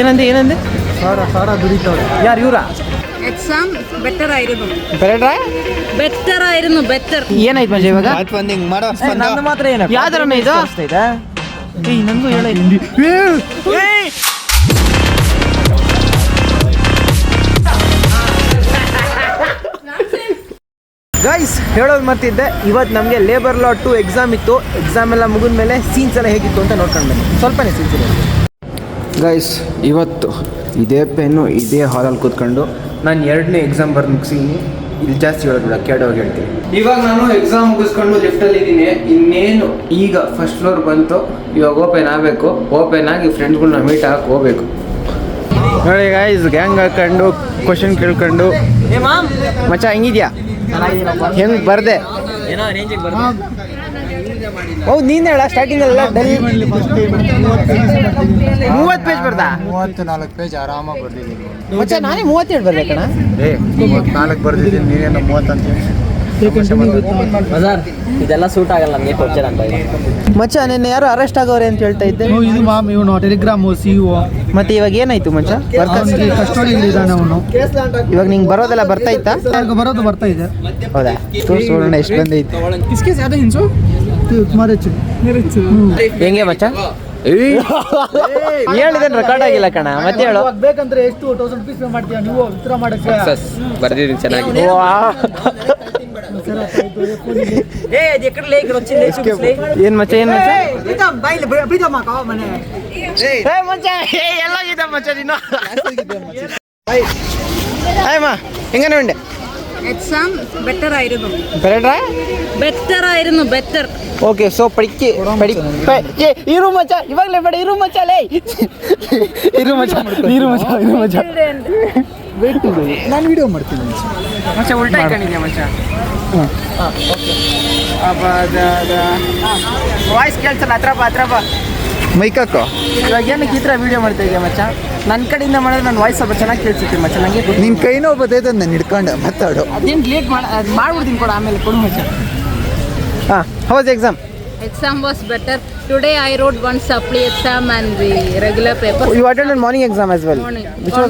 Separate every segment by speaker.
Speaker 1: ಏನಂದೆ ಏನಂದೆ
Speaker 2: സാടാ സാടാ ദുരിതോടെ
Speaker 1: ಯಾರು ಇವ್ರಾ
Speaker 3: എക്സാം ബെറ്റർ ആയിരുന്നു
Speaker 1: ಬೆರಡ್ರ
Speaker 3: ബെറ്റർ ആയിരുന്നു ബെറ്റർ
Speaker 1: ಏನಾಯ್ತು ಮಜ ಇವಾಗ
Speaker 2: ಆಯ್ತು ಬಂದು ಹಿಂಗೆ ಮಾಡೋ
Speaker 4: ನಂದು ಮಾತ್ರ ಏನು
Speaker 1: ಯಾವ್ದರನ್ನ ಇದು
Speaker 4: ಇದೆ
Speaker 1: ಏಯ್ ನನಗೂ ಹೇಳ ಹಿಂದಿ ಗೈಸ್ ಹೇಳೋದು ಮರ್ತಿದ್ದೆ ಇವತ್ತು ನಮಗೆ ಲೇಬರ್ ಲಾ ಟು ಎಕ್ಸಾಮ್ ಇತ್ತು ಎಕ್ಸಾಮ್ ಎಲ್ಲ ಮುಗಿದ ಮೇಲೆ ಸೀನ್ಸ್ ಎಲ್ಲ ಹೇಗಿತ್ತು ಅಂತ ನೋಡ್ಕೊಂಡು ಬನ್ನಿ ಸ್ವಲ್ಪನೇ ಸೀನ್ಸ್ ಇದೆ ಗೈಸ್ ಇವತ್ತು ಇದೇ ಪೆನ್ನು ಇದೇ ಹಾಲಲ್ಲಿ ಕೂತ್ಕೊಂಡು ನಾನು ಎರಡನೇ ಎಕ್ಸಾಮ್ ಬರ್ದು ಮುಗಿಸಿದ್ದೀನಿ ಇಲ್ಲಿ ಜಾಸ್ತಿ ಹೇಳೋದಿಲ್ಲ ಕೆಡೋಗಿ ಹೇಳ್ತೀನಿ. ಇವಾಗ ನಾನು ಎಕ್ಸಾಮ್ ಮುಗಿಸ್ಕೊಂಡು ಲಿಫ್ಟಲ್ಲಿ ಇದ್ದೀನಿ. ಇನ್ನೇನು ಈಗ ಫಸ್ಟ್ ಫ್ಲೋರ್ ಬಂತು. ಇವಾಗ ಓಪನ್ ಆಗಬೇಕು. ಓಪನ್ ಆಗಿ ಫ್ರೆಂಡ್ಸ್ಗಳನ್ನ ಮೀಟ್ ಹಾಕಿ ಹೋಗ್ಬೇಕು. ನೋಡಿ ಗಾಯ್ಸ್ ಗ್ಯಾಂಗ್ ಹಾಕೊಂಡು ಕ್ವಶನ್ ಕೇಳ್ಕೊಂಡು. ಮಚ್ಚ ಹೆಂಗಿದ್ಯಾ? ಹೆಂಗೆ ಬರ್ದೆ?
Speaker 4: ಏನೋ ರೇಂಜಿಗೆ ಬರ್ತೀನಿ
Speaker 1: ಹೌದು ನೀನು ಹೇಳ ಸ್ಟಾರ್ಟಿಂಗ್ ಅಲ್ಲ ಡಲ್ ಮೂವತ್ತು ಪೇಜ್ ಬರ್ದಾ
Speaker 2: ಮೂವತ್ತು ನಾಲ್ಕು ಪೇಜ್ ಆರಾಮಾಗಿ ಬರ್ದಿದ್ದೀನಿ.
Speaker 1: ಮತ್ತೆ ನಾನೇ ಮೂವತ್ತೇಳು ಬರ್ಬೇಕಣ
Speaker 2: ಏ ನಾಲ್ಕು ಬರ್ದಿದ್ದೀನಿ ನೀನೇನು ಮೂವತ್ತಂತ
Speaker 4: ಇದೆಲ್ಲ ಸೂಟ್ ಆಗಲ್ಲ ನಮಗೆ ಟೋರ್ಚರ್ ಅಂತ
Speaker 1: ಮಚ್ಚ ನಿನ್ನೆ ಯಾರು ಅರೆಸ್ಟ್ ಆಗೋರೆ ಅಂತ ಹೇಳ್ತಾ ಇದ್ದೆ.
Speaker 2: ಇದು ಮಾಮ್ ಇವನು ಟೆಲಿಗ್ರಾಮ್ ಸಿ ಇಒ
Speaker 1: ಮತ್ತೆ ಇವಾಗ ಏನಾಯ್ತು ಮಚ್ಚ?
Speaker 2: ಕಸ್ಟಡಿಯಲ್ಲಿ ಇದ್ದಾನೆ ಅವನು.
Speaker 1: ಇವಾಗ ನಿಂಗೆ ಬರೋದೆಲ್ಲ ಬರ್ತಾ ಇತ್ತಾ?
Speaker 2: ಬರೋದು ಬರ್ತಾ ಇದೆ.
Speaker 1: ಹೌದಾ? ತೋರ್ಸೋಣ ಎಷ್ಟು ಬಂದೈತೆ
Speaker 2: ಇಸ್ಕೇಸ್ ಯಾವ್ದು ಹಿಂಸು? ಸುಮಾರು ಹೆಚ್ಚು
Speaker 1: ಹೆಂಗೆ ಮಚ್ಚ? ಹೇಳಿದ್ದೇನೆ ರೆಕಾರ್ಡ್ ಆಗಿಲ್ಲ ಕಣ. ಮತ್ತೆ ಹೇಳು.
Speaker 2: ಬೇಕಂದ್ರೆ ಎಷ್ಟು ತೌಸಂಡ್ ರುಪೀಸ್ ಪೇ ಮಾಡ್ತೀಯ ನೀವು? ಉತ್ತರ ಮಾಡಕ್ಕೆ.
Speaker 4: ಬರ್ದಿದ್ದೀನಿ ಚೆನ್ನಾಗಿ.
Speaker 1: ಏನ್ ಮಚ್ಚ ಏನ್ ಮಚ್ಚ? ಎಲ್ಲ ಮಚ್ಚ ಹೆಂಗನ ಉಂಡೆ?
Speaker 3: എക്സാം ബെറ്റർ ആയിരുന്നു
Speaker 1: ಬೆರಡ್ರ
Speaker 3: ബെറ്റർ ആയിരുന്നു ബെറ്റർ
Speaker 1: ಓಕೆ ಸೊ ಪಡಿಕೆ ಪಡಿ ಪ- ಏ ಇರು ಮಚ್ಚ ಇವಾಗಲೇ ಬೇಡ ಇರು ಮಚ್ಚ ಲೇ ಇರು ಮಚ್ಚ ಇರು ಮಚ್ಚ ಇರು ಮಚ್ಚ
Speaker 2: ನಾನು ವಿಡಿಯೋ ಮಾಡ್ತೀನಿ
Speaker 1: ಮಚ್ಚ ಉಲ್ಟಾ ಇಟ್ಕೊಂಡಿದ್ಯಾ ಮಚ್ಚ ವಾಯ್ಸ್ ಕೇಳ್ಸಲ್ಲ ಹತ್ರ ಬಾ ಹತ್ರ ಬಾ
Speaker 2: ಮೈಕಕ್ಕೋ
Speaker 1: ಇವಾಗ ಏನಕ್ಕೆ ಈ ಥರ ವೀಡಿಯೋ ಮಾಡ್ತಾ ಇದೆಯಾ ಮಚ್ಚ ನನ್ನ ಕಡೆಯಿಂದ ಮಾಡಿದ್ರೆ ನನ್ನ ವಾಯ್ಸ್ ಸ್ವಲ್ಪ ಚೆನ್ನಾಗಿ ಕೇಳಿಸುತ್ತೆ ಮಚ್ಚ ನನಗೆ
Speaker 2: ನಿನ್ನ ಕೈನೋ ಬರ್ತೈತೆ ನಾನು ಹಿಡ್ಕೊಂಡು ಮಾತಾಡು
Speaker 1: ಅದೇನು ಲೇಟ್ ಮಾಡಿ ಅದು ಮಾಡ್ಬಿಡ್ತೀನಿ ಕೂಡ ಆಮೇಲೆ ಕೊಡು ಮಚ್ಚ ಹಾಂ ಹೌದು
Speaker 3: exam exam was better today I wrote one supply exam and the regular
Speaker 1: paper you attended morning exam as
Speaker 3: well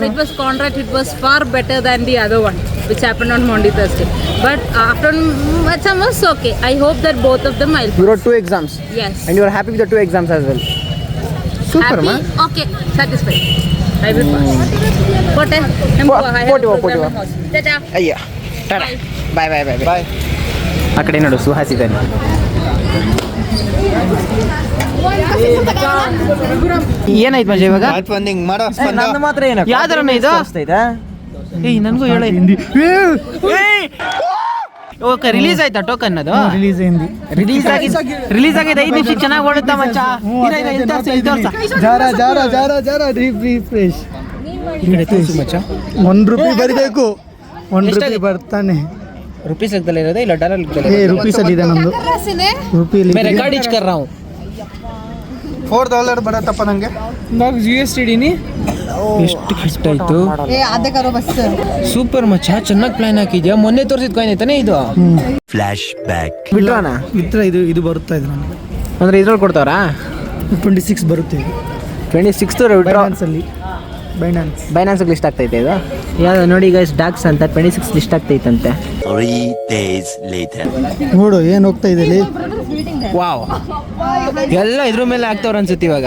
Speaker 3: it was contract it was far better than the other one which happened on Monday, Thursday. But uh, after mm, exam was okay. I hope that both of them I'll.
Speaker 1: You wrote two exams.
Speaker 3: Yes.
Speaker 1: And you are
Speaker 3: happy
Speaker 1: with
Speaker 3: the
Speaker 1: two
Speaker 3: exams
Speaker 1: as well.
Speaker 3: Super okay satisfy.
Speaker 1: ಅಯ್ಯ bye bye bye bye ಆ ಕಡೆ ನೋಡು ಸುಹಾಸ್ ಇದ್ದಾನೆ ಏನಾಯ್ತು ಮಜಾ ಇವಾಗ?
Speaker 2: ಮಾಡೋ
Speaker 4: ನಂದು ಮಾತ್ರ ಏನು
Speaker 1: ಯಾವ್ದಾರ ಇದು?
Speaker 4: ಇದೆ
Speaker 1: ಏಯ್ ನನಗೂ ಹೇಳ. ಹಿಂದಿ ಓಕೆ ರಿಲೀಸ್ ಆಯ್ತಾ ಟೋಕನ್ ಅದು?
Speaker 2: ರಿಲೀಸ್ ಹಿಂದಿ.
Speaker 1: ರಿಲೀಸ್ ಆಗಿ ರಿಲೀಸ್ ಆಗಿದೆ ಐದು ನಿಮಿಷ ಚೆನ್ನಾಗಿ ಓಡುತ್ತಾ ಮಚ್ಚ?
Speaker 2: ಜಾರ ಜಾರ ಜಾರ ಜಾರ ರಿಫ್ರೆಶ್
Speaker 1: ಮಚ್ಚ?
Speaker 2: ಒನ್ ರೂಪಾಯಿ ಬರಬೇಕು. ಒನ್ ರೂಪಾಯಿ ಬರ್ತಾನೆ.
Speaker 1: ರೂಪೀಸ್ ಲೆಕ್ಕದಲ್ಲಿ ಇರೋದೇ ಇಲ್ಲ ಡಾಲರ್ ಲೆಕ್ಕದಲ್ಲಿ
Speaker 2: ಏ ರೂಪೀಸ್ ಅಲ್ಲಿ ಇದೆ ನಮ್ದು ರೂಪಿಯಲ್ಲಿ
Speaker 1: ಮೇ ರೆಕಾರ್ಡ್ ಇಚ್ಕರ್
Speaker 2: ರಾವ್ 4000 ಬರತ್ತಪ್ಪ ನನಗೆ ನಾಕ್
Speaker 1: ಜಿ ಎಸ್ ಟಿ ಡಿನಿ ಎಷ್ಟು ಕಷ್ಟ ಆಯ್ತು. ಸೂಪರ್ ಮಚ್ಚ ಚೆನ್ನಾಗಿ ಪ್ಲಾನ್ ಹಾಕಿದ್ಯಾ? ಮೊನ್ನೆ ತೋರಿಸಿದ ಕಾಯಿನ್ ಐತಾನೆ ಇದು? ಫ್ಲಾಶ್ ಬ್ಯಾಕ್ ಬಿಟ್ರಾನ
Speaker 2: ಇತ್ರ ಇದು ಇದು ಬರುತ್ತಾ ಇದೆ ನನಗೆ
Speaker 1: ಅಂದ್ರೆ ಇದ್ರಲ್ಲಿ ಕೊಡ್ತಾವ್ರಾ?
Speaker 2: ಟ್ವೆಂಟಿ ಸಿಕ್ಸ್ ಬರುತ್ತೆ ಇದು.
Speaker 1: ಟ್ವೆಂಟಿ
Speaker 2: ಸಿಕ್ಸ್ ಅಲ್ಲಿ. ಬೈನಾನ್ಸ್
Speaker 1: ಬೈನಾನ್ಸ್ ಲಿಸ್ಟ್ ಆಗ್ತೈತೆ ಇದು? ಯಾವ ನೋಡಿ ಗೈಸ್ ಡಾಕ್ಸ್ ಅಂತ ಟ್ವೆಂಟಿ ಸಿಕ್ಸ್ ಲಿಸ್ಟ್ ಆಗ್ತೈತಂತೆ.
Speaker 5: Three days later.
Speaker 2: ನೋಡು ಏನು ಹೋಗ್ತಾ ಇದೆ ಇಲ್ಲಿ?
Speaker 1: ವಾವ್ ಎಲ್ಲ ಇದ್ರ ಮೇಲೆ ಆಗ್ತಾವ್ರ ಅನ್ಸುತ್ತೆ ಇವಾಗ.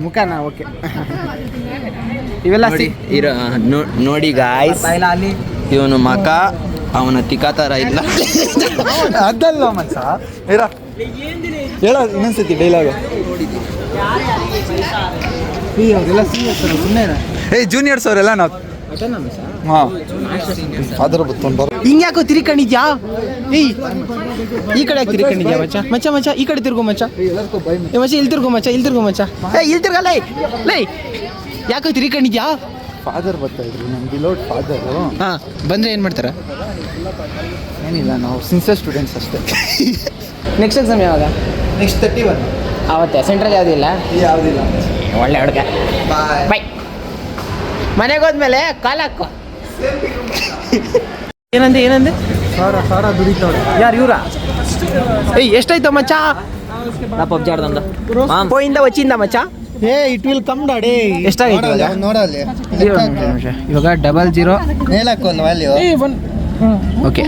Speaker 1: ಮುಖನ ಓಕೆ. ಇವೆಲ್ಲ
Speaker 6: ನೋಡಿ ಇರ ನೋ- ನೋಡಿ ಗಾಯ್ಸ್ ಇವನು ಮಕ ಅವನ ತಿಕ್ಕ ಥರ ಇಲ್ಲ.
Speaker 2: ಅದಲ್ಲ ಮನ್ಸ ಇರ. ಹೇಳ ಇನ್ನೊಂದ್ಸತಿ ಡೈಲಾಗ್ ಏ ಜೂನಿಯರ್ಸ್ ಅವರೆಲ್ಲ ನಾವು ಬರೋ
Speaker 1: ಹಿಂಗೆ ಯಾಕೋ ತಿರ್ಕೊಂಡಿದ್ಯಾ? ಏಯ್. ಈ ಕಡೆ ಯಾಕೆ ತಿರ್ಕೊಂಡಿದ್ಯಾ ಮಚ್ಚ? ಮಚ್ಚ ಮಚ್ಚ ಈ ಕಡೆ ತಿರ್ಗೋ ಮಚ್ಚ. ಏ ಮಚ್ಚ ಇಲ್ಲಿ ತಿರ್ಗೋ ಮಚ್ಚ ಇಲ್ಲಿ ತಿರ್ಗೋ ಮಚ್ಚ. ಏ ಇಲ್ಲಿ ತಿರ್ಗಲ್ಲ ಲೈ ಯಾಕೆ ತಿರ್ಕೊಂಡಿದ್ಯಾ?
Speaker 2: ಫಾದರ್ ಬರ್ತಾ ಇದ್ರು ನಮ್ಮ ಬಿಲೋಡ್ ಫಾದರ್
Speaker 1: ಹಾಂ ಬಂದರೆ ಏನು ಮಾಡ್ತಾರೆ?
Speaker 2: ಏನಿಲ್ಲ ನಾವು ಸಿನ್ಸಿಯರ್ ಸ್ಟೂಡೆಂಟ್ಸ್ ಅಷ್ಟೇ.
Speaker 1: ನೆಕ್ಸ್ಟ್ ಎಕ್ಸಾಮ್ ಯಾವಾಗ?
Speaker 2: ನೆಕ್ಸ್ಟ್ ತರ್ಟಿ ಒನ್
Speaker 1: ಆವತ್ತೆ ಸೆಂಟ್ರಲ್ ಯಾವುದಿಲ್ಲ
Speaker 2: ಯಾವುದಿಲ್ಲ
Speaker 1: ಒಳ್ಳೆ ಹುಡುಗ.
Speaker 2: ಬಾಯ್
Speaker 1: ಬೈ ಮನೆಗೆ ಹೋದ್ಮೇಲೆ ಕಾಲ್ ಹಾಕು. ಏನಂದೆ ಏನಂದೆ?
Speaker 2: ಸಾವಿರ ಸಾವಿರ ದುಡಿತಾವ್ರೆ.
Speaker 1: ಯಾರು ಇವ್ರ? ಏಯ್ ಎಷ್ಟಾಯ್ತು ಮಚ್ಚ?
Speaker 4: ನಾ ಪಬ್ಜಿ ಆಡ್ದಂದ.
Speaker 1: ಪೋಯಿಂದ ವಚ್ಚಿಂದ ಮಚ್ಚ?
Speaker 2: ಏ ಇಟ್ ವಿಲ್ ಕಮ್ ಡಾಡಿ
Speaker 1: ಎಷ್ಟಾಗೈತೆ ಇವಾಗ?
Speaker 2: ನೋಡಲ್ಲಿ
Speaker 1: ಇವಾಗ
Speaker 2: double zero value
Speaker 1: okay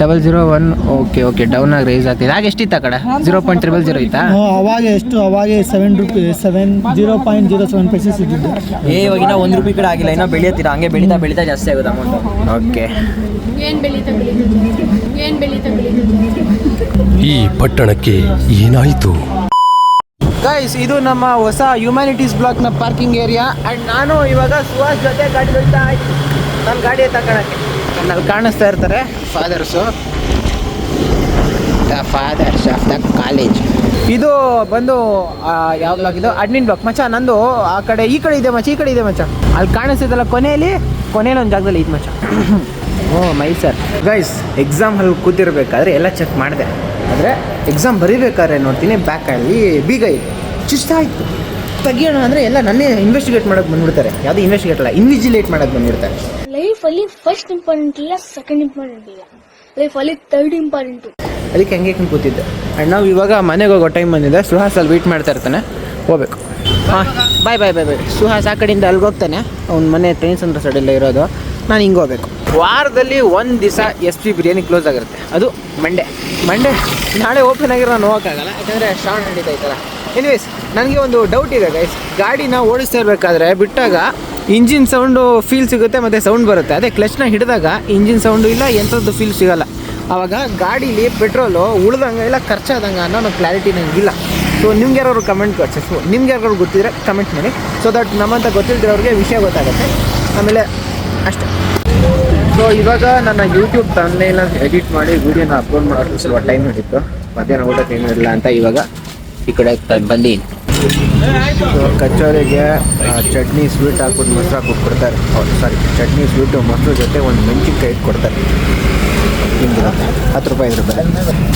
Speaker 1: double zero one okay okay down ಆಗಿ ರೈಸ್ ಆಗ್ತಿದೆ. ಆಗ ಎಷ್ಟಿತ್ತು ಆ ಕಡೆ? ಜೀರೋ ಪಾಯಿಂಟ್ ಟ್ರಿಬಲ್ ಜೀರೋ ಇತ್ತಾ
Speaker 7: ಅವಾಗ ಎಷ್ಟು ಅವಾಗ seven rupee seven zero point zero seven paisas ಇದ್ದಿದ್ದು
Speaker 4: ಏ ಇವಾಗ ಇನ್ನೂ ಒಂದು ರೂಪಾಯಿ ಕೂಡ ಆಗಿಲ್ಲ ಇನ್ನೂ ಬೆಳೆಯತ್ತೀರಾ? ಹಂಗೆ ಬೆಳೀತಾ ಬೆಳೀತಾ ಜಾಸ್ತಿ ಆಗುತ್ತೆ ಅಮೌಂಟ್
Speaker 1: ಓಕೆ
Speaker 8: ಏನ್ ಬೆಳೀತಾ ಬೆಳೀತದೆ ಏನ್ ಬೆಳೀತಾ ಬೆಳೀತದೆ
Speaker 9: ಈ ಪಟ್ಟಣಕ್ಕೆ ಏನಾಯಿತು?
Speaker 1: ಗೈಸ್ ಇದು ನಮ್ಮ ಹೊಸ ಹ್ಯುಮ್ಯಾನಿಟೀಸ್ ಬ್ಲಾಕ್ನ ಪಾರ್ಕಿಂಗ್ ಏರಿಯಾ ಆ್ಯಂಡ್ ನಾನು ಇವಾಗ ಸುಹಾಸ್ ಜೊತೆ ಗಾಡಿ ಬರ್ತಾ ಇದ್ದೀನಿ. ನನ್ನ ಗಾಡಿ ತಗೊಳಕ್ಕೆ ಅಲ್ಲಿ ಕಾಣಿಸ್ತಾ ಇರ್ತಾರೆ. Fathers the fathers of the college ಇದು ಬಂದು ಯಾವ್ದಾಗಿದ್ದು ಅಡ್ಮಿನ್ ಬ್ಲಾಕ್ ಮಚ್ಚ ನಂದು ಆ ಕಡೆ ಈ ಕಡೆ ಇದೆ ಮಚ್ಚ ಈ ಕಡೆ ಇದೆ ಮಚ್ಚ. ಅಲ್ಲಿ ಕಾಣಿಸ್ತಿದ್ದಲ್ಲ ಕೊನೆಯಲ್ಲಿ? ಕೊನೆಯಲ್ಲಿ ಒಂದು ಜಾಗದಲ್ಲಿ ಇದು ಮಚ್ಚ. ಓ ಮೈ ಸರ್ ಗೈಸ್ ಎಕ್ಸಾಮ್ ಅಲ್ಲಿ ಕೂತಿರ್ಬೇಕಾದ್ರೆ ಎಲ್ಲ ಚೆಕ್ ಮಾಡಿದೆ. ಆದರೆ ಎಕ್ಸಾಮ್ ಬರೀಬೇಕಾದ್ರೆ ನೋಡ್ತೀನಿ ಬ್ಯಾಕಲ್ಲಿ ಬೀಗ ಇದೆ. ಚುಸ್ತಾಯಿತು ತೆಗಿಯೋಣ ಅಂದರೆ ಎಲ್ಲ ನನ್ನೇ ಇನ್ವೆಸ್ಟಿಗೇಟ್ ಮಾಡೋಕೆ ಬಂದ್ಬಿಡ್ತಾರೆ. ಯಾವುದು ಇನ್ವೆಸ್ಟಿಗೇಟ್ ಅಲ್ಲ ಇನ್ವಿಜಿಲೇಟ್ ಮಾಡೋಕೆ ಬಂದ್ಬಿಡ್ತಾರೆ
Speaker 8: ಲೈಫ್ ಅಲ್ಲಿ ಫಸ್ಟ್ ಇಂಪಾರ್ಟೆಂಟ್ ಇಲ್ಲ ಸೆಕೆಂಡ್ ಇಂಪಾರ್ಟೆಂಟ್ ಇಲ್ಲ. ಲೈಫ್ ಅಲ್ಲಿ ಥರ್ಡ್ ಇಂಪಾರ್ಟೆಂಟ್
Speaker 1: ಅದಕ್ಕೆ ಹೆಂಗೆ ಕೂತಿದ್ದೆ. ಆ್ಯಂಡ್ ನಾವು ಇವಾಗ ಮನೆಗೆ ಹೋಗೋ ಟೈಮ್ ಬಂದಿದೆ. ಸುಹಾಸ್ ಅಲ್ಲಿ ವೇಟ್ ಮಾಡ್ತಾ ಇರ್ತಾನೆ. ಹೋಗ್ಬೇಕು. ಹಾಂ ಬಾಯ್ ಬಾಯ್ ಬಾಯ್ ಬಾಯ್ ಸುಹಾಸ್ ಆ ಕಡೆಯಿಂದ ಅಲ್ಲಿಗೆ ಹೋಗ್ತಾನೆ. ಅವ್ನ ಮನೆ ಟ್ರೈನ್ಸ್ ಅಂತ ಸೈಡೆಲ್ಲ ಇರೋದು. ನಾನು ಹಿಂಗೆ ಹೋಗ್ಬೇಕು. ವಾರದಲ್ಲಿ ಒಂದು ದಿವಸ ಎಸ್ ಪಿ ಬಿರಿಯಾನಿ ಕ್ಲೋಸ್ ಆಗಿರುತ್ತೆ. ಅದು ಮಂಡೇ ಮಂಡೇ ನಾಳೆ ಓಪನ್ ಆಗಿರೋ ನಾನು ಹೋಗೋಕ್ಕಾಗಲ್ಲ. ಯಾಕಂದರೆ ಶಾರ್ಟ್ ನಡೀತಾ ಇತ್ತಲ್ಲ ಎನಿವೇಸ್ ನನಗೆ ಒಂದು ಡೌಟ್ ಇದೆ ಗೈಸ್ ಗಾಡಿನ ಓಡಿಸ್ತಾ ಇರಬೇಕಾದ್ರೆ ಬಿಟ್ಟಾಗ ಇಂಜಿನ್ ಸೌಂಡು ಫೀಲ್ ಸಿಗುತ್ತೆ ಮತ್ತು ಸೌಂಡ್ ಬರುತ್ತೆ. ಅದೇ ಕ್ಲಚ್ನ ಹಿಡಿದಾಗ ಇಂಜಿನ್ ಸೌಂಡು ಇಲ್ಲ ಎಂಥದ್ದು ಫೀಲ್ ಸಿಗೋಲ್ಲ. ಆವಾಗ ಗಾಡೀಲಿ ಪೆಟ್ರೋಲು ಉಳ್ದಂಗೆ ಇಲ್ಲ, ಖರ್ಚಾದಂಗೆ ಅನ್ನೋ ಒಂದು ಕ್ಲಾರಿಟಿ ನನಗಿಲ್ಲ ಸೊ ನಿಮ್ಗೆ ಯಾರು ಕಮೆಂಟ್ ಸೊ ನಿಮ್ಗೆ ಯಾರು ಗೊತ್ತಿದ್ರೆ ಕಮೆಂಟ್ ಮಾಡಿ. ಸೊ ದಟ್ ನಮ್ಮಂತ ಅವ್ರಿಗೆ ವಿಷಯ ಗೊತ್ತಾಗುತ್ತೆ. ಆಮೇಲೆ ಅಷ್ಟೆ. ಸೊ ಇವಾಗ ನನ್ನ ಯೂಟ್ಯೂಬ್ ತನ್ನೇಲ ಎಡಿಟ್ ಮಾಡಿ ವೀಡಿಯೋನ ಅಪ್ಲೋಡ್ ಮಾಡೋದು ಸ್ವಲ್ಪ ಟೈಮ್ ಹಿಡಿತು. ಮಧ್ಯಾಹ್ನ ಊಟ ಟೈಮ್ ಇರಲಿಲ್ಲ ಅಂತ ಇವಾಗ ಈ ಕಡೆ ಬಂದು. ಕಚೋರಿಗೆ ಚಟ್ನಿ ಸ್ವೀಟ್ ಹಾಕ್ಬಿಟ್ಟು ಮೊಸರು ಹಾಕ್ಬಿಟ್ಟು ಕೊಡ್ತಾರೆ. ಸಾರಿ ಚಟ್ನಿ ಸ್ವೀಟು ಮೊಸರು ಜೊತೆ ಒಂದು ಮೆಣಸಿನ್ಕಾಯಿ ಕೊಡ್ತಾರೆ. ಹತ್ತು ರೂಪಾಯಿ ರೂಪಾಯಿ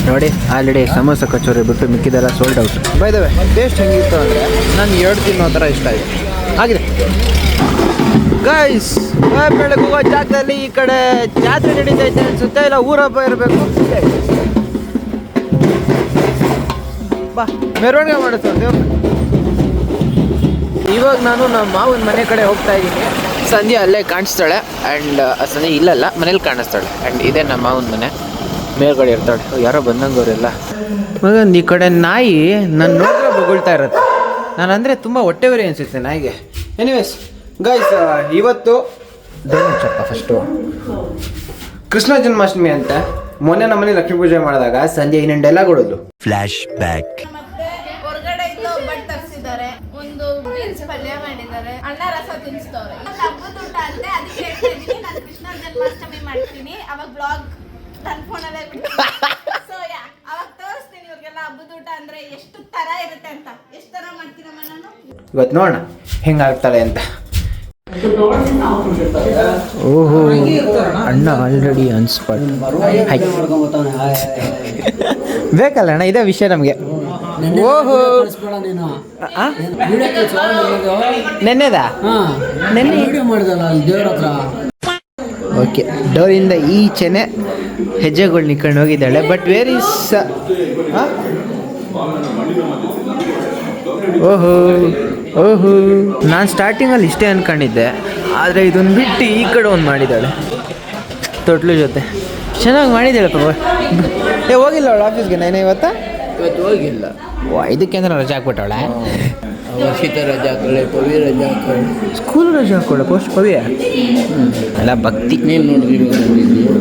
Speaker 1: ನೋಡಿ ಆಲ್ರೆಡಿ ಸಮೋಸ ಕಚೋರಿ ಬಿಟ್ಟು ಮಿಕ್ಕಿದೆಲ್ಲ sold out by the way taste ಹೆಂಗಿತ್ತು ಅಂದರೆ ನಾನು ಎರಡು ತಿನ್ನೋ ಥರ ಇಷ್ಟ ಆಗಿದೆ ಆಗಿದೆ. ಗೈಸ್ ಬೆಳಗ್ಗೆ ಹೋಗೋ ಜಾಗದಲ್ಲಿ ಈ ಕಡೆ ಜಾತ್ರೆ ನಡೀತೈತೆ ಅನ್ಸುತ್ತೆ? ಇಲ್ಲ ಊರ ಹಬ್ಬ ಇರಬೇಕು? ಮೆರವಣಿಗೆ ಮಾಡುತ್ತೆ ದೇವ್ರ ಇವಾಗ ನಾನು ನಮ್ಮ ಮಾವನ ಮನೆ ಕಡೆ ಹೋಗ್ತಾ ಇದ್ದೀನಿ. ಸಂಧ್ಯಾ ಅಲ್ಲೇ ಕಾಣಿಸ್ತಾಳೆ ಆ್ಯಂಡ್ ಸಂಧಿ ಇಲ್ಲಲ್ಲ, ಮನೇಲಿ ಕಾಣಿಸ್ತಾಳೆ. ಆ್ಯಂಡ್ ಇದೇ ನಮ್ಮ ಮಾವನ ಮನೆ. ಮೇಲ್ಗಡೆ ಇರ್ತಾಳೆ. ಯಾರೋ ಬಂದಂಗವರೆಲ್ಲ ಮಗಂದು ಈ ಕಡೆ ನಾಯಿ ನನ್ನ ನೋಡಿದ್ರೆ ಬೊಗಳ್ತಾ ಇರುತ್ತೆ. ನಾನು ಅಂದರೆ ತುಂಬ ಹೊಟ್ಟೆವರೆ ಅನಿಸುತ್ತೆ ನಾಯಿಗೆ. ಎನಿವೇಸ್ ಗೈಸ್ ಇವತ್ತು ಫಸ್ಟು ಕೃಷ್ಣ ಜನ್ಮಾಷ್ಟಮಿ ಅಂತ. ಮೊನ್ನೆ ನಮ್ಮನೆ ಲಕ್ಷ್ಮೀ ಪೂಜೆ ಮಾಡಿದಾಗ ಸಂಜೆ ಇನ್ನೊಂದು ಕೊಡೋದು. ಫ್ಲಾಶ್
Speaker 5: ಬ್ಯಾಕ್
Speaker 10: ಹೊರಗಡೆ ಒಬ್ಬ ಒಬ್ಬಟ್ಟು ತರಿಸಿದ್ದಾರೆ. ಒಂದು ಬೀನ್ಸ್ ಪಲ್ಯ ಮಾಡಿದ್ದಾರೆ. ಅಣ್ಣ ರಸ ತಿನ್ನಿಸ್ತವ್ರೆ. ಹಬ್ಬದ ಊಟ ಅಂತೆ ಅದಕ್ಕೆ ಹೇಳ್ತಾ ನಾನು ಕೃಷ್ಣ ಜನ್ಮಾಷ್ಟಮಿ ಮಾಡ್ತೀನಿ. ಅವಾಗ ಬ್ಲಾಗ್ ನನ್ನ ಫೋನಲ್ಲೇ ಸೊ ಯಾ ಅವಾಗ ತೋರಿಸ್ತೀನಿ ಇವ್ರಿಗೆಲ್ಲ ಹಬ್ಬದ ಊಟ ಅಂದ್ರೆ ಎಷ್ಟು ತರ ಇರುತ್ತೆ ಅಂತ. ಎಷ್ಟು ತರ ಮಾಡ್ತೀನಮ್ಮ ನಾನು?
Speaker 1: ಇವತ್ತು ನೋಡೋಣ. ಹೆಂಗಾಗ್ತಾಳೆ ಅಂತ. ಓಹೋ ಅಣ್ಣ ಆಲ್ರೆಡಿ ಅನ್ಸ್ಪಾಟ್ ಹೈ ಬೇಕಲ್ಲ ಅಣ್ಣ ಇದೇ ವಿಷಯ ನಮಗೆ. ಓಹೋ? ನೆನ್ನೆದಾ? ನೆನ್ನೆ? ಓಕೆ ಡೋರಿಂದ ಈಚೆನೆ ಹೆಜ್ಜೆಗಳು ನಿಕ್ಕೊಂಡು ಹೋಗಿದ್ದಾಳೆ. ಬಟ್ ವೇರ್ ಇಸ್ ಓಹೋ. ಓಹೋ. ನಾನು ಸ್ಟಾರ್ಟಿಂಗಲ್ಲಿ ಇಷ್ಟೇ ಅನ್ಕೊಂಡಿದ್ದೆ. ಆದರೆ ಇದೊಂದು ಬಿಟ್ಟು ಈ ಕಡೆ ಒಂದು ಮಾಡಿದ್ದಾಳೆ. ತೊಟ್ಲು ಜೊತೆ. ಚೆನ್ನಾಗಿ ಮಾಡಿದ್ದಾಳೆ ಪಾಪ ಏ ಹೋಗಿಲ್ಲ ಅವಳು ಆಫೀಸ್ಗೆ ನಾನು ಇವತ್ತ? ಇವತ್ತು ಹೋಗಿಲ್ಲ. ಓ ಇದಕ್ಕೆ ಅಂದ್ರೆ ರಜೆ ಹಾಕ್ಬಿಟ್ಟವಳೆ ವರ್ಷಿತ ರಜೆ ಹಾಕೊಳ್ಳೆ ಪವಿ ರಜೆ ಹಾಕೊಳ್ಳೆ ಸ್ಕೂಲ್ ರಜೆ ಹಾಕೊಳ್ಳೆ ಪೋಸ್ಟ್ ಪವಿಯ? ಎಲ್ಲ ಭಕ್ತಿ. ನೀನು ನೋಡಿದ್ರು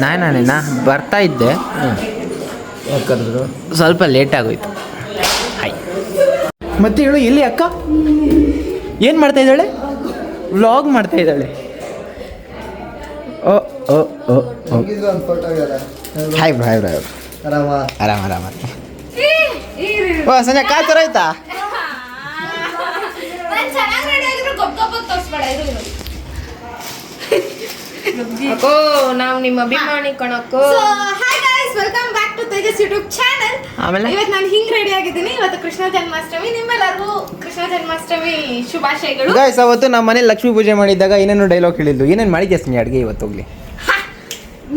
Speaker 1: ನಾನೇ ನಾ ಬರ್ತಾ ಇದ್ದೆ. ಯಾಕಂದ್ರು ಸ್ವಲ್ಪ ಲೇಟ್ ಆಗೋಯ್ತು. ಮತ್ತೆ ಹೇಳು ಇಲ್ಲಿ ಅಕ್ಕ? ಏನು ಮಾಡ್ತಾ ಇದ್ದಾಳೆ? ವ್ಲಾಗ್ ಮಾಡ್ತಾ ಇದ್ದಾಳೆ. ಓ ಓ ಓ ಹಾಯ್ ಬ್ರೋ ಹಾಯ್ ಬ್ರೋ
Speaker 2: ಆರಾಮ
Speaker 1: ಆರಾಮ ಆರಾಮ. ಓ ಸಂಜೆ ಕಾತರ ಆಯ್ತಾ?
Speaker 10: ನಾವು ನಿಮ್ಮ ಅಭಿಮಾನಿ ಕಣಕ್ಕೋ. Welcome to Tejas YouTube channel.
Speaker 1: ಆಮೇಲೆ?
Speaker 10: ಇವತ್ತು ನಾನು ಹಿಂಗ್ ರೆಡಿ ಆಗಿದ್ದೀನಿ. ಇವತ್ತು ಕೃಷ್ಣ ಜನ್ಮಾಷ್ಟಮಿ. ನಿಮ್ಮೆಲ್ಲರಿಗೂ ಕೃಷ್ಣ ಜನ್ಮಾಷ್ಟಮಿ ಶುಭಾಶಯಗಳು.
Speaker 1: ಗಾಯ್ಸ್ ಅವತ್ತು ನಮ್ಮ ಮನೇಲಿ ಲಕ್ಷ್ಮೀ ಪೂಜೆ ಮಾಡಿದ್ದಾಗ ಏನೇನು ಡೈಲಾಗ್ ಹೇಳಿದ್ದು. ಏನೇನು ಮಾಡಿದ್ಯಾ ಸಂಜೆ ಅಡುಗೆ ಇವತ್ತು ಹೋಗ್ಲಿ?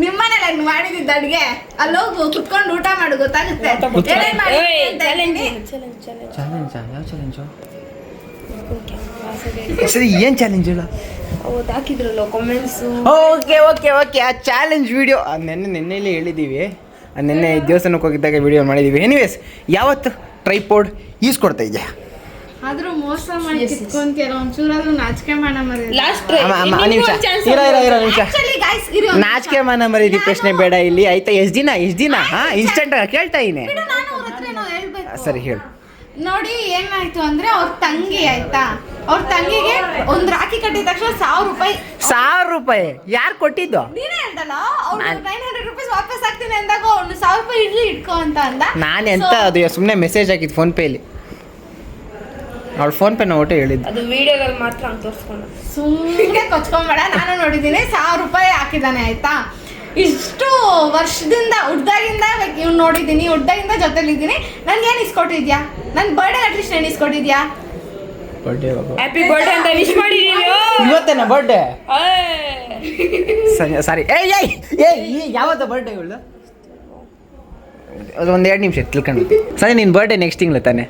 Speaker 10: ನಿಮ್ಮನೇಲಿ ಹಂಗ್ ಮಾಡಿದಿದ್ದ ಅಡ್ಗೆ? ಅಲ್ಲೋಗು ಕುತ್ಕೊಂಡು ಊಟ ಮಾಡು ಗೊತ್ತಾಗುತ್ತೆ? ಏನೇನ್ ಅಂತ.
Speaker 1: ಚಾಲೆಂಜ್ ಯಾವ ಚಾಲೆಂಜು ಸರಿ ಏನು ಚಾಲೆಂಜ್ ಇಲ್ಲ
Speaker 10: ಅವತ್ತು ಹಾಕಿದ್ರಲ್ಲ ಕಾಮೆಂಟ್ಸು
Speaker 1: ಓಕೆ ಓಕೆ ಓಕೆ. ಆ ಚಾಲೆಂಜ್ ವಿಡಿಯೋ ನೆನ್ನೆ ನೆನ್ನೆಲೇ ಹೇಳಿದ್ದೀವಿ. ನೆನ್ನೆ ದೇವಸ್ಥಾನಕ್ಕೆ ಹೋಗಿದ್ದಾಗ ವಿಡಿಯೋ ಮಾಡಿದ್ದೀವಿ ಎನಿವೇಸ್ ಯಾವತ್ತು ಟ್ರೈಪೋಡ್ ಈಸ್ಕೊಡ್ತಾ ಇದೆಯಾ?
Speaker 10: ಆದ್ರೂ ಮೋಸ ಮಾಡಿ ಕಿತ್ಕೊಂತಿಯಲ್ಲ ಒಂಚೂರಾದ್ರೂ ನಾಚಿಕೆ
Speaker 3: ಲಾಸ್ಟ್
Speaker 1: ನಿಮಿಷ. ಇರೋ ಇರೋ ಇರೋ ನಿಮಿಷ. ನಾಚಿಕೆ ಮಾನ ಮರೀದಿ ಪ್ರಶ್ನೆ ಬೇಡ ಇಲ್ಲಿ. ಆಯ್ತಾ ಎಷ್ಟು ದಿನ ಎಷ್ಟು ದಿನ? ಹಾಂ ಇನ್ಸ್ಟೆಂಟ್ ಕೇಳ್ತಾ
Speaker 10: ಏನೋ
Speaker 1: ಸರಿ ಹೇಳು.
Speaker 10: ನೋಡಿ ಏನಾಯ್ತು ಅಂದ್ರೆ ಅವ್ರ ತಂಗಿ ಆಯ್ತಾ? ಅವ್ರ ತಂಗಿಗೆ ಒಂದ್ ರಾಖಿ ಕಟ್ಟಿದ ತಕ್ಷಣ ಸಾವಿರ ರೂಪಾಯಿ.
Speaker 1: ಸಾವಿರ ರೂಪಾಯಿ. ಯಾರು ಕೊಟ್ಟಿದ್ದು?
Speaker 10: ನೀನೇ ಅಂತಲ್ಲ? ಅವ್ನು ನೈನ್ ಹಂಡ್ರೆಡ್ ರುಪೀಸ್ ವಾಪಸ್ ಆಗ್ತೀನಿ ಅಂದಾಗ ಅವ್ನು ಸಾವಿರ ರೂಪಾಯಿ ಇಡ್ಲಿ ಇಟ್ಕೋ ಅಂತ ಅಂದ.
Speaker 1: ನಾನು ಎಂತ ಅದು ಸುಮ್ಮನೆ ಮೆಸೇಜ್ ಹಾಕಿದ್ದು ಫೋನ್ಪೇಲಿ. ಅವಳು ಫೋನ್ಪೇನ ಒಟ್ಟು ಹೇಳಿದ್ದು.
Speaker 3: ಅದು ವಿಡಿಯೋದಲ್ಲಿ ಮಾತ್ರ ಹಂಗೆ ತೋರಿಸ್ಕೊಂಡು
Speaker 10: ಸುಮ್ಮನೆ ಕೊಚ್ಕೊಂಬೇಡ ನಾನು ನೋಡಿದ್ದೀನಿ ಸಾವಿರ ರೂಪಾಯಿ ಹಾಕಿದ್ದಾನೆ ಆಯ್ತಾ? ಇಷ್ಟು ವರ್ಷದಿಂದ ಹುಡ್ದಾಗಿಂದ ಇವ್ನು ನೋಡಿದ್ದೀನಿ ಹುಡ್ದಾಗಿಂದ ಜೊತೆಲಿದ್ದೀನಿ. ನನ್ಗೆ ಏನು ಇಸ್ಕೊಟ್ಟಿದ್ಯಾ? ನನ್ನ ಬರ್ಡೇ ಅಟ್ಲೀಸ್ಟ್ ಏನು ಇಸ್ಕೊಟ್ಟಿದ್ಯಾ?
Speaker 1: ಬರ್ಡೇ
Speaker 3: ಹ್ಯಾಪಿ ಬರ್ಡೇ ಅಂತ ವಿಶ್ ಮಾಡಿದೀನಿ
Speaker 1: ಇವತ್ತೇನ ಬರ್ಡೇ ಸಂಜೆ ಸಾರಿ ಏಯ್ ಏಯ್ ಏಯ್ ಈ ಯಾವತ್ತ ಬರ್ಡೇ ಇವಳು ಅದು ಒಂದು ಎರಡು ನಿಮಿಷ ತಿಳ್ಕೊಂಡು ಸರಿ ನಿನ್ನ ಬರ್ಡೇ ನೆಕ್ಸ್ಟ್ ತಿಂಗಳು ತಾನೆ.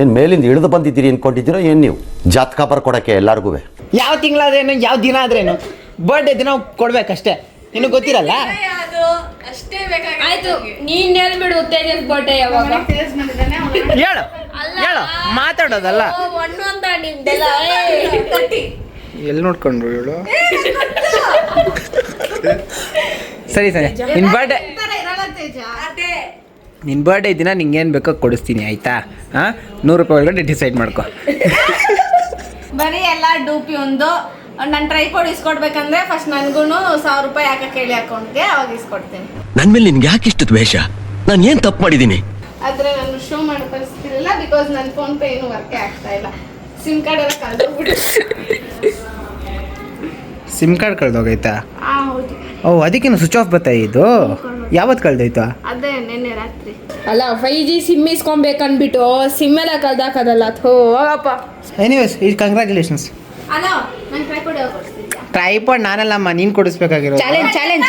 Speaker 9: ಏನು ಮೇಲಿಂದ ಇಳಿದು ಬಂದಿದ್ದೀರಿ ಅನ್ಕೊಂಡಿದ್ದೀರೋ ಏನು ನೀವು? ಜಾತಕ ಕೊಡಕ್ಕೆ ಎಲ್ಲಾರ್ಗೂ
Speaker 1: ಯಾವ ತಿಂಗಳಾದ್ರೇನು ಯಾವ ದಿನ ಆದ್ರೇನು? ಬರ್ಡೇ ದಿನ ಕೊಡ್ಬೇಕಷ್ಟೇ. ನಿನಗೆ ಗೊತ್ತಿರಲ್ಲ?
Speaker 3: ಆಯ್ತು ನೀನ್ ಹೇಳ್ಬಿಡು ತೇಜಸ್ ಬರ್ಡೇ ಯಾವಾಗ?
Speaker 1: ಹೇಳು ಹೇಳು ಮಾತಾಡೋದಲ್ಲ. ಎಲ್ಲಿ ನೋಡ್ಕೊಂಡ್ರು ಹೇಳು ಸರಿ ಸರಿ. ನಿನ್ ಬರ್ಡೇ ನಿನ್ ಬರ್ಡೇ ದಿನ ನಿಂಗೆ ಏನು ಬೇಕೋ ಕೊಡಿಸ್ತೀನಿ ಆಯ್ತಾ? ಹಾಂ ನೂರು ರೂಪಾಯಿ ಒಳಗಡೆ ಡಿಸೈಡ್ ಮಾಡ್ಕೊ.
Speaker 10: ಬರೀ ಎಲ್ಲ ಡೂಪಿ ಒಂದು. ನನ್ನ ಟ್ರೈಪೋಡ್ ಇಸ್ಕೊಡ್ಬೇಕಂದ್ರೆ ಫಸ್ಟ್ ನನಗೂ ಸಾವಿರ ರೂಪಾಯಿ ಹಾಕಕ್ಕೆ ಹೇಳಿ ಅಕೌಂಟ್ಗೆ ಅವಾಗ ಇಸ್ಕೊಡ್ತೀನಿ.
Speaker 9: ನನ್ ಮೇಲೆ ನಿನ್ಗೆ ಯಾಕೆ ಇಷ್ಟು ದ್ವೇಷ? ನಾನು ಏನ್ ತಪ್ಪು ಮಾಡಿದ್ದೀನಿ?
Speaker 10: ಆದ್ರೆ ನಾನು ಶೋ ಮಾಡೋ ಪರಿಸ್ಥಿತಿ ಇಲ್ಲ ಬಿಕಾಸ್ ನನ್ನ ಫೋನ್ ಪೇ ಏನು ವರ್ಕೇ ಆಗ್ತಾ ಇಲ್ಲ. ಸಿಮ್ ಕಾರ್ಡ್ ಎಲ್ಲ ಕಳ್ದೋಗ್ಬಿಟ್ಟು
Speaker 1: ಸಿಮ್ ಕಾರ್ಡ್ ಕಳ್ದೋಗೈತಾ?
Speaker 10: ಆ ಹೌದು.
Speaker 1: ಓ ಅದಕ್ಕೇನು ಸ್ವಿಚ್ ಆಫ್ ಬರ್ತಾ ಇದು? ಯಾವತ್ತು ಕಳ್ದೋಯ್ತು?
Speaker 10: ಅದೇ ನಿನ್ನೆ ರಾತ್ರಿ.
Speaker 3: ಅಲ್ಲ ಫೈವ್ ಜಿ ಸಿಮ್ ಇಸ್ಕೊಬೇಕನ್ಬಿಟ್ಟು ಸಿಮ್ ಎಲ್ಲ ಕಲ್ದಾಕದಲ್ಲ ಥೋ ಹೋಗಪ್ಪ
Speaker 1: ಎನಿವೇಸ್ ಈ ಕಂಗ್ರ್ಯಾಚುಲೇಷನ್ಸ್
Speaker 10: ನನ್ನ ಟ್ರೈಪೋಡ್
Speaker 1: ನಾನಲ್ಲಮ್ಮ ನೀನು ಕೊಡಿಸ್ಬೇಕಾಗಿರೋ
Speaker 3: ಚಾಲೆಂಜ್ ಚಾಲೆಂಜ್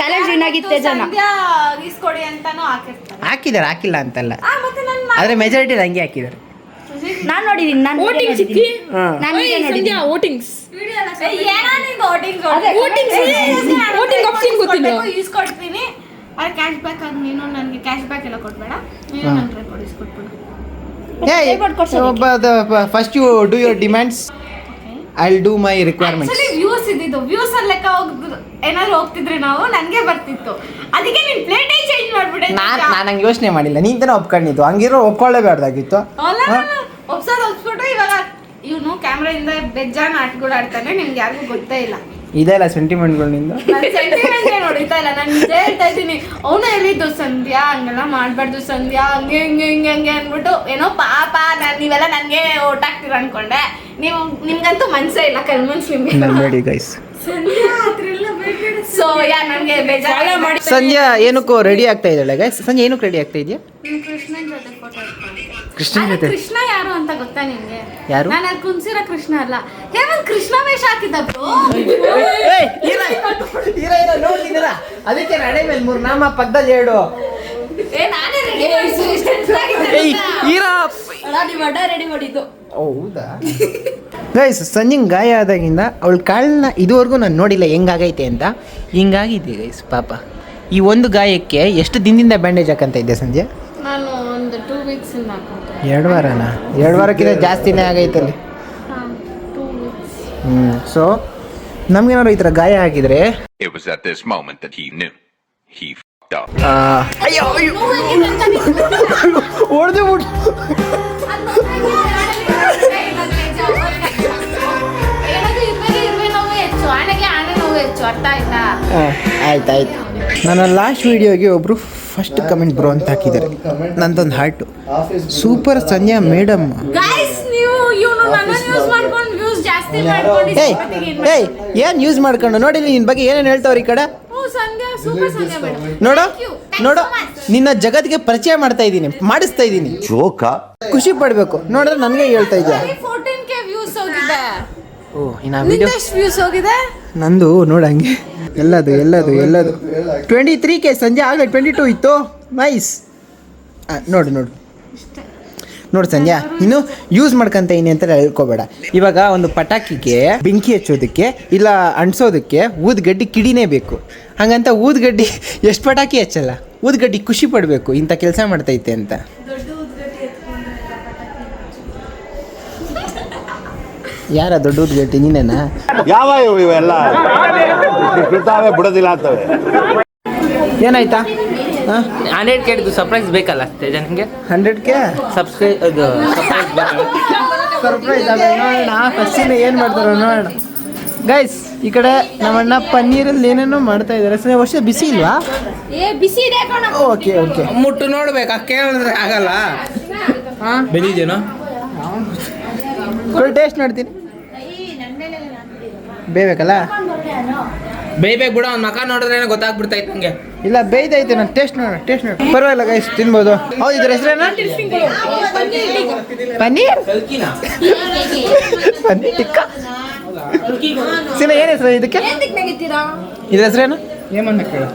Speaker 3: ಚಾಲೆಂಜ್ ವಿನ್ ಆಗಿತ್ತೆ ಜನ?
Speaker 10: ಹಾಕಿದಾರೆ ಇಸ್ಕೊಡಿ ಅಂತಾನು ಹಾಕಿರ್ತಾರೆ.
Speaker 1: ಹಾಕಿದ್ದಾರೆ ಹಾಕಿಲ್ಲ ಅಂತಲ್ಲ.
Speaker 10: ಆದ್ರೆ ಮತ್ತೆ ನನ್ನ
Speaker 1: ಆದರೆ ಮೆಜಾರಿಟಿ ಹಂಗೆ ಹಾಕಿದ್ದಾರೆ
Speaker 7: ನಾನು ನೋಡಿದೀನಿ ನಾನು
Speaker 3: ವೋಟಿಂಗ್ ಸಿಕ್ಕಿ?
Speaker 7: ನಾನು
Speaker 10: Sandhya votings voting
Speaker 3: voting option ಗೊತ್ತಿಲ್ಲ.
Speaker 10: ಇಸ್ಕೊಡ್ತೀನಿ ಆ ಕ್ಯಾಶ್ ಬ್ಯಾಕ್ ಆಗಿ ನೀನು ನನಗೆ ಕ್ಯಾಶ್ ಬ್ಯಾಕ್ ಎಲ್ಲ ಕೊಡ್ಬೇಡ. ನೀನು ನನ್ನ tripod ಇಸ್ಕೊಟ್ಬಿಡು
Speaker 1: first you do your demands I do my
Speaker 10: requirement views ಇದ್ದಿದ್ದು. ವ್ಯೂಸ್ ಅಲ್ಲಿ ಲೆಕ್ಕ ಹೋಗಿದ್ರು ಏನಾದ್ರು ಹೋಗ್ತಿದ್ರೆ ನಾವು ನನಗೆ ಬರ್ತಿತ್ತು. ಅದಕ್ಕೆ ನೀನ್ ಪ್ಲೇಟೇ ಚೇಂಜ್ ಮಾಡ್ಬಿಟ್ಟೆ
Speaker 1: ನಾನು ನಾನು ಹಂಗೆ ಯೋಚನೆ ಮಾಡಿಲ್ಲ. ನೀನ್ ತಾನೇ ಒಪ್ಕೊಂಡಿದ್ದು. ಹಂಗಿರೋ ಒಪ್ಕೊಳ್ಳೇಬಾರ್ದಾಗಿತ್ತು.
Speaker 10: ಒಪ್ಸೋದು ಒಪ್ಸ್ಬಿಟ್ಟು ಇವಾಗ ಇವನು ಕ್ಯಾಮ್ರಾದಿಂದ ಬೆಜ್ಜಾನ ಆಟಗಳು ಆಡ್ತಾನೆ ನಿಮ್ಗೆ ಯಾರಿಗೂ ಗೊತ್ತೇ ಇಲ್ಲ.
Speaker 1: ಇದೆಲ್ಲ ಸೆಂಟಿಮೆಂಟ್ಗಳು ನಿಂದು?
Speaker 10: ಸೆಂಟಿಮೆಂಟ್ ಏನು ಇಲ್ಲ. ನಾನು ನಿಜ ಹೇಳ್ತಾ ಇದ್ದೀನಿ. ಅವನು ಹೇಳಿದ್ದು ಸಂಧ್ಯಾ ಹಂಗೆಲ್ಲ ಮಾಡಬಾರ್ದು ಸಂಧ್ಯಾ ಹಂಗೆ ಹಿಂಗೆ ಹಿಂಗೆ ಹಂಗೆ ಅಂದ್ಬಿಟ್ಟು ಏನೋ ಪಾಪ ನಾನು ನೀವೆಲ್ಲ ನನಗೆ ಓಟ್ ಹಾಕ್ತೀರ ಅನ್ಕೊಂಡೆ. ನೀವು ನಿಮ್ಗಂತೂ ಮನ್ಸೇ ಇಲ್ಲ ಕಲ್ಮನ್ಸ್ ನಿಮ್ಗೆ
Speaker 1: ಗೈಸ್
Speaker 10: ಸೊ ಯಾ ನನಗೆ ಬೇಜಾರ ಮಾಡಿ.
Speaker 1: ಸಂಧ್ಯಾ ಏನಕ್ಕೂ ರೆಡಿ ಆಗ್ತಾ ಇದ್ದಾಳೆ ಗೈಸ್ ಸಂಜೆ ಏನಕ್ಕೆ ರೆಡಿ ಆಗ್ತಾ ಇದೆಯಾ?
Speaker 10: ಕೃಷ್ಣ ಜೊತೆ ಕೃಷ್ಣ ಯಾರು ಅಂತ ಗೊತ್ತಾ ನಿಮ್ಗೆ?
Speaker 1: ಯಾರು?
Speaker 10: ನಾನು ಅಲ್ಲಿ ಕುಂಸಿರೋ ಕೃಷ್ಣ ಅಲ್ಲ. ಹೇಮಂತ್ ಕೃಷ್ಣ ವೇಷ ಹಾಕಿದ್ದ ನೋಡಿ
Speaker 1: ಅದಕ್ಕೆ ನಡೆ ಮೇಲೆ ಮೂರು ನಾಮ ಪಕ್ಕದಲ್ಲಿ ಹೇಳು
Speaker 10: ಏ ನಾನೇ ರೆಡಿ
Speaker 3: ರೆಡಿ ಮಾಡಿದ್ದು.
Speaker 1: ಹೌದಾ? ಗೈಸ್ ಸಂಜಿಂಗ್ ಗಾಯ ಆದಾಗಿಂದ ಅವಳ ಕಾಳನ್ನ ಇದುವರೆಗೂ ನಾನು ನೋಡಿಲ್ಲ ಹೆಂಗಾಗೈತೆ ಅಂತ. ಹಿಂಗಾಗಿದೆ ಗೈಸ್ ಪಾಪ. ಈ ಒಂದು ಗಾಯಕ್ಕೆ ಎಷ್ಟು ದಿನದಿಂದ ಬ್ಯಾಂಡೇಜ್ ಹಾಕಂತ ಇದ್ದೆ ಸಂಜೆ
Speaker 10: ನಾನು ಒಂದು ಟೂ ವೀಕ್ಸ್
Speaker 1: ಎರಡು ವಾರನಾ? ಎರಡು ವಾರಕ್ಕಿಂತ ಜಾಸ್ತಿನೇ ಆಗೈತೆ
Speaker 10: ಅಲ್ಲಿ. ವೀಕ್ಸ್
Speaker 1: ಹ್ಞೂ ಸೊ ನಮ್ಗೇನಾದ್ರು ಈ ಥರ ಗಾಯ ಆಗಿದ್ರೆ
Speaker 5: It was at this moment that he knew. He fucked up.
Speaker 1: ಆ, ಅಯ್ಯೋ ಅಯ್ಯೋ. ಹೊಡೆದು ಬಿಟ್ಟು
Speaker 10: ಹೆಚ್ಚು ಅರ್ಥ ಆಯ್ತಾ?
Speaker 1: ಆಯ್ತು ಆಯ್ತು. ನನ್ನ ಲಾಸ್ಟ್ ವಿಡಿಯೋಗೆ ಒಬ್ಬರು ಫಸ್ಟ್ ಕಮೆಂಟ್ ಬ್ರೋ ಅಂತ ಹಾಕಿದ್ದಾರೆ. ನಂದೊಂದು ಹಾರ್ಟು ಸೂಪರ್ ಸಂಜೆ ಮೇಡಮ್
Speaker 10: ಏನ್ ನೀವು ಇವನು ನನ್ನ ಯೂಸ್ ಮಾಡ್ಕೊಂಡು ವ್ಯೂಸ್ ಜಾಸ್ತಿ
Speaker 3: ಜಾಸ್ತಿ ಮಾಡ್ಕೊಂಡು
Speaker 1: ಏಯ್ ಏಯ್ ಏನು ಯೂಸ್ ಮಾಡ್ಕೊಂಡು? ನೋಡಿ ನಿನ್ನ ಬಗ್ಗೆ ಏನೇನು ಹೇಳ್ತಾವ್ರಿ ಈ ಕಡೆ?
Speaker 3: ಓ ನೋಡೋ
Speaker 1: ನೋಡು. ನೋಡು ನಿನ್ನ ಜಗತ್ತಿಗೆ ಪರಿಚಯ ಮಾಡ್ತಾ ಇದ್ದೀನಿ ಮಾಡಿಸ್ತಾ ಇದ್ದೀನಿ.
Speaker 9: ಜೋಕ
Speaker 1: ಖುಷಿ ಪಡಬೇಕು. ನೋಡಿದ್ರೆ ನನಗೆ ಹೇಳ್ತಾ ಇದ್ಯಾ? ಓ ಇನ್ನ ವಿಡಿಯೋ
Speaker 3: ವ್ಯೂಸ್ ಹೋಗಿದೆ?
Speaker 1: ನಂದು ನೋಡಂಗೆ ಎಲ್ಲದು ಎಲ್ಲದು ಎಲ್ಲದು. ಟ್ವೆಂಟಿ ತ್ರೀ ಕೆ ಸಂಜೆ ಆಗಲೇ ಟ್ವೆಂಟಿ ಟೂ ಇತ್ತು ನೈಸ್ ನೋಡು ನೋಡು. ನೋಡು ಸಂಜೆ. ಇನ್ನು ಯೂಸ್ ಮಾಡ್ಕೊಂತ ಇದೀನಿ ಅಂತ ಹೇಳ್ಕೋಬೇಡ. ಇವಾಗ ಒಂದು ಪಟಾಕಿಗೆ ಬೆಂಕಿ ಹಚ್ಚೋದಕ್ಕೆ ಇಲ್ಲ ಅಂಟಿಸೋದಕ್ಕೆ ಊದ್ಗಡ್ಡಿ ಕಿಡಿನೇ ಬೇಕು. ಹಾಗಂತ ಊದ್ಗಡ್ಡಿ ಎಷ್ಟು ಪಟಾಕಿ ಹಚ್ಚಲ್ಲ? ಊದ್ಗಡ್ಡಿ ಖುಷಿ ಪಡಬೇಕು ಇಂಥ ಕೆಲಸ ಮಾಡ್ತೈತೆ ಅಂತ. ಯಾರ ದೊಡ್ಡ ಊದ್ಗಡ್ಡಿ ನೀನೇನಾ
Speaker 9: ಯಾವ ಇವೆಲ್ಲ? ಬಿಡ್ತಾವೆ ಬಿಡೋದಿಲ್ಲ ಅಂತವೆ
Speaker 1: ಏನಾಯ್ತಾ? ಹಾಂ?
Speaker 4: ಕೆ ಕೇಳಿದ್ದು ಸರ್ಪ್ರೈಸ್ ಬೇಕಲ್ಲ ತೇಜನ್ಗೆ
Speaker 1: ಹಂಡ್ರೆಡ್ ಕೆ?
Speaker 4: ಸಬ್ಸ್ಕ್ರೈ ಇದು ಸರ್ಪ್ರೈಸ್
Speaker 1: ಸರ್ಪ್ರೈಸ್ ನೋಡೋಣ. ಫಸ್ಟಿನ ಏನು ಮಾಡ್ತಾರೆ ನೋಡೋಣ. ಗೈಸ್ ಈ ಕಡೆ ನಮ್ಮಣ್ಣ ಪನ್ನೀರಲ್ಲಿ ಏನೇನೋ ಮಾಡ್ತಾ ಇದ್ದಾರೆ. ಸರ್ ವರ್ಷ ಬಿಸಿ ಇಲ್ವಾ?
Speaker 3: ಏ ಬಿಸಿ ಇದೆ ಕಣ.
Speaker 1: ಓಕೆ ಓಕೆ
Speaker 2: ಮುಟ್ಟು ನೋಡ್ಬೇಕಾ ಕೇಳಿದ್ರೆ ಆಗಲ್ಲ. ಬೆಂದಿದ್ದೇನೋ
Speaker 1: ಟೇಸ್ಟ್ ನೋಡ್ತೀನಿ. ಬೇಯ್ಬೇಕಲ್ಲ?
Speaker 2: ಬೇಯ್ಬೇಕು ಬಿಡ ಅವ್ನ ಮಕ ನೋಡಿದ್ರೆ ಗೊತ್ತಾಗ್ಬಿಡ್ತೈತೆ ನಂಗೆ.
Speaker 1: ಇಲ್ಲ ಬೇಯ್ದೈತೆ ನಾನು ಟೇಸ್ಟ್ ನೋಡೋಣ ಟೇಸ್ಟ್ ನೋಡಿ. ಪರವಾಗಿಲ್ಲ ಗೈಸ್ ತಿನ್ಬೋದು. ಹೌದು ಇದ್ರ ಹೆಸರೇನ? ಪನ್ನೀರ್? ಪನ್ನೀರ್ ಟಿಕ್ಕ? ಸಿನ ಏನು ಹೆಸರು ಇದಕ್ಕೆ? ಇದ್ರ ಹೆಸರೇನು?
Speaker 2: ಏಮನ್ನ ಕೇಳು.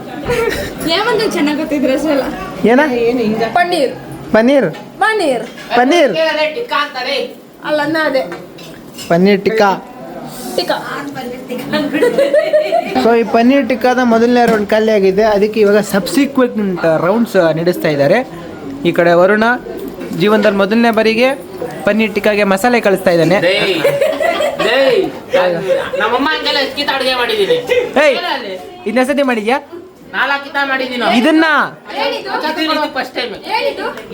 Speaker 3: ಏಮಂತ ಚೆನ್ನಾಗಿ ಗೊತ್ತಿದ್ರೆ ಹೆಸರೆಲ್ಲ.
Speaker 1: ಏನ?
Speaker 3: ಪನ್ನೀರ್.
Speaker 1: ಪನ್ನೀರ್?
Speaker 3: ಪನ್ನೀರ್.
Speaker 1: ಪನ್ನೀರ್?
Speaker 3: ಅಲ್ಲ ಅದೇ.
Speaker 1: ಪನ್ನೀರ್ ಟಿಕ್ಕಾ. ಸೊ ಈ ಪನ್ನೀರ್ ಟಿಕ್ಕಾದ ಮೊದಲನೇ ರೌಂಡ್ ಖಾಲಿ ಆಗಿದೆ ಅದಕ್ಕೆ ಇವಾಗ ಸಬ್ಸಿಕ್ವೆಂಟ್ ರೌಂಡ್ಸ್ ನಡೆಸ್ತಾ ಇದ್ದಾರೆ ಈ ಕಡೆ ವರುಣ ಜೀವನದಲ್ಲಿ ಮೊದಲನೇ ಬಾರಿಗೆ ಪನ್ನೀರ್ ಟಿಕ್ಕಾಗೆ ಮಸಾಲೆ ಕಳಿಸ್ತಾ ಇದ್ದಾನೆ
Speaker 4: ನಮ್ಮಮ್ಮ ಹಂಗೆಲ್ಲ ಎಸ್ಕಿತ ಅಡುಗೆ ಮಾಡಿದ್ದೀನಿ
Speaker 1: ಏಯ್ ಇದನ್ನ ಸತಿ ಮಾಡಿದ್ಯಾ ಇದನ್ನ
Speaker 4: ಫಸ್ಟ್ ಟೈಮ್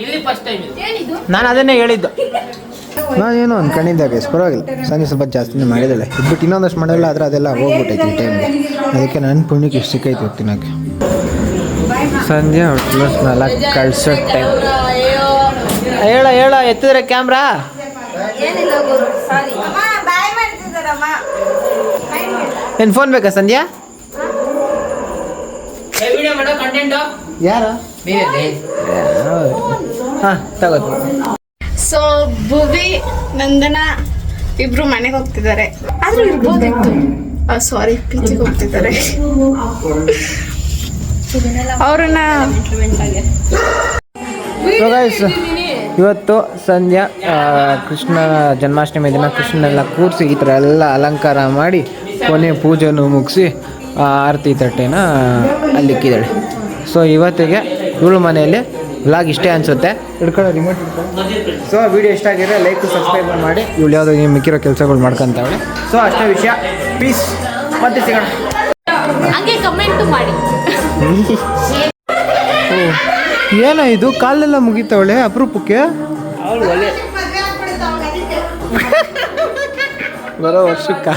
Speaker 4: ಇಲ್ಲಿ ಫಸ್ಟ್ ಟೈಮ್
Speaker 1: ನಾನು ಅದನ್ನೇ ಹೇಳಿದ್ದು ನಾನೇನು ಅನ್ಕೊಂಡಿದ್ದೆ ಗೈಸ್ ಪರವಾಗಿಲ್ಲ. ಸಂಜೆ ಸ್ವಲ್ಪ ಜಾಸ್ತಿನೇ ಮಾಡಿದ್ದಾಳೆ ಇದ್ಬಿಟ್ಟು ಇನ್ನೊಂದಷ್ಟು ಮಾಡಲ್ಲ ಆದರೆ ಅದೆಲ್ಲ ಹೋಗ್ಬಿಟ್ಟೈತಿ ಈ ಟೈಮ್ ಅದಕ್ಕೆ ನನ್ನ ಪುಣ್ಯಕ್ಕೆ ಇಷ್ಟು ಸಿಕ್ಕೈತಿ ತಿನ್ನೋಕ್ಕೆ ಸಂಜೆ ನಾಲ್ಕು ಕಳ್ಸೋ ಟೈಮ್ ಹೇಳ ಹೇಳ ಎತ್ತಿದ್ರೆ ಕ್ಯಾಮ್ರಾ ಏನು ಫೋನ್ ಬೇಕಾ ಸಂಧ್ಯಾ?
Speaker 4: ವಿಡಿಯೋ ಮಾಡೋ ಕಂಟೆಂಟ್
Speaker 1: ಯಾರು? ಹಾಂ ತಗೋದು
Speaker 10: ಸೊ ಭುವಿ, ನಂದನ ಇಬ್ರು ಮನೆಗೆ ಹೋಗ್ತಿದ್ದಾರೆ. ಆದ್ರೂ ಇರ್ಬೋದಿತ್ತು. ಸಾರಿ ಪಿಚಿಗೆ ಹೋಗ್ತಿದ್ದಾರೆ. ಅವ್ರನ್ನ
Speaker 1: ಇವತ್ತು ಸಂಧ್ಯಾ ಕೃಷ್ಣ ಜನ್ಮಾಷ್ಟಮಿ ದಿನ ಕೃಷ್ಣನೆಲ್ಲ ಕೂರಿಸಿ ಈ ಥರ ಎಲ್ಲ ಅಲಂಕಾರ ಮಾಡಿ ಕೊನೆ ಪೂಜೆನೂ ಮುಗಿಸಿ ಆರತಿ ತಟ್ಟೆನ ಅಲ್ಲಿಕ್ಕಿದ್ದಾಳೆ. ಸೊ ಇವತ್ತಿಗೆ ಇವಳು ಮನೆಯಲ್ಲಿ ವ್ಲಾಗ್ ಇಷ್ಟೇ ಅನಿಸುತ್ತೆ. ಹಿಡ್ಕೊಳ್ಳೋ ರಿಮೋಟ್ ಸೊ ವಿಡಿಯೋ ಇಷ್ಟ ಆಗಿದ್ರೆ ಲೈಕ್ ಸಬ್ಸ್ಕ್ರೈಬ್ ಮಾಡಿ. ಇವಳು ಯಾವುದೋ ನೀವು ಮಿಕ್ಕಿರೋ ಕೆಲಸಗಳು ಮಾಡ್ಕೊಂತಾವಳೆ. ಸೊ ಅಷ್ಟೇ ವಿಷಯ. ಪೀಸ್ ಮತ್ತೆ ಸಿಗೋಣ.
Speaker 3: ಹಂಗೆ ಕಮೆಂಟ್ ಮಾಡಿ.
Speaker 1: ಏನೋ ಇದು? ಕಾಲೆಲ್ಲ ಮುಗಿತಾವಳೆ ಅಪರೂಪಕ್ಕೆ? ಬರೋ ವರ್ಷಕ್ಕ.